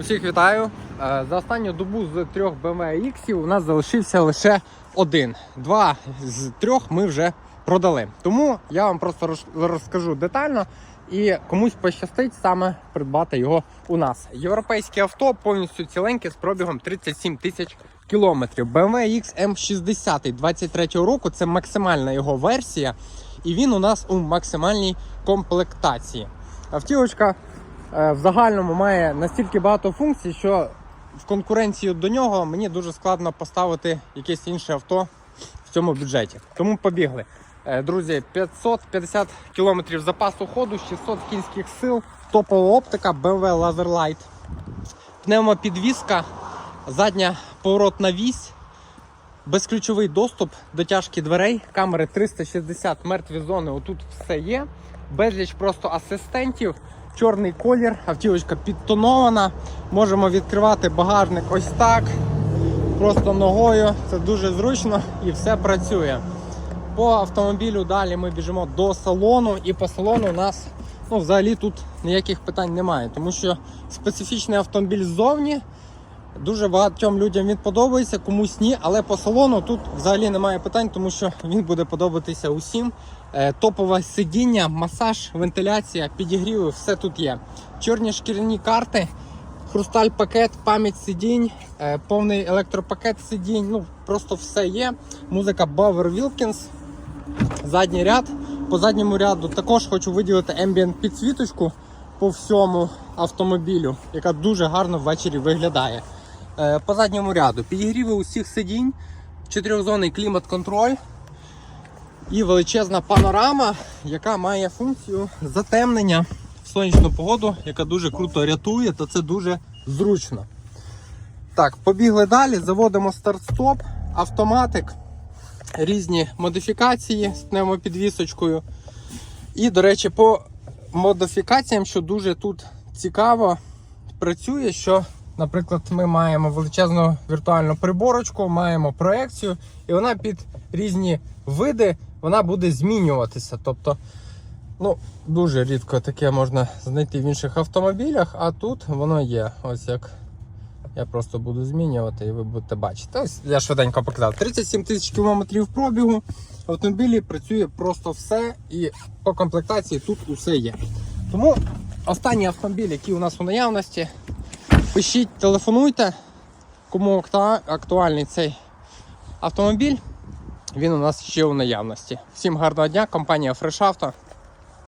Усіх вітаю. Е, За останню добу з трьох BMW у нас залишився лише один. Два з трьох ми вже продали. Тому я вам просто розкажу детально і комусь пощастить саме придбати його у нас. Європейське авто повністю ціленьке з пробігом 37 тисяч кілометрів. BMW X M60 23 року це максимальна його версія, і він у нас у максимальній комплектації. Автівочка в загальному має настільки багато функцій, що в конкуренцію до нього мені дуже складно поставити якесь інше авто в цьому бюджеті. Тому побігли. Е, Друзі, 550 км запасу ходу, 600 кінських сил, топова оптика, BMW Laserlight, пневмопідвізка, задня поворотна вісь, безключовий доступ до тяжки дверей, камери 360 мертві зони. Отут все є. Безліч просто асистентів, чорний колір, автівочка підтонована. Можемо відкривати багажник ось так. Просто ногою. Це дуже зручно і все працює. По автомобілю далі ми біжимо до салону, і по салону у нас ну, взагалі тут ніяких питань немає, тому що специфічний автомобіль ззовні. Дуже багатьом людям він подобається, комусь ні, але по салону тут взагалі немає питань, тому що він буде подобатися усім. Е, Топове сидіння, масаж, вентиляція, підігріви, все тут є. Чорні шкіряні карти, хрусталь пакет, пам'ять сидінь, е, повний електропакет сидінь. Ну просто все є. Музика Bauer Wilkins, задній ряд. По задньому ряду також хочу виділити ambient підсвіточку по всьому автомобілю, яка дуже гарно ввечері виглядає. Е, По задньому ряду підігріви усіх сидінь, чотирьохзонний клімат-контроль і величезна панорама, яка має функцію затемнення в сонячну погоду, яка дуже круто рятує, та це дуже зручно. Так, побігли далі, заводимо старт-стоп, автоматик, різні модифікації з пневмопідвісочкою. І, до речі, по модифікаціям, що дуже тут цікаво, працює, що, наприклад, ми маємо величезну віртуальну приборочку, маємо проекцію, і вона під різні види вона буде змінюватися. Тобто, ну, дуже рідко таке можна знайти в інших автомобілях, а тут воно є. Ось як я просто буду змінювати і ви будете бачити. Ось я швиденько показав. 37 тисяч кілометрів пробігу. В автомобілі працює просто все і по комплектації тут усе є. Тому останній автомобіль, який у нас у наявності, пишіть, телефонуйте, кому актуальний цей автомобіль. Він у нас ще у наявності. Всім гарного дня, компанія Fresh Auto.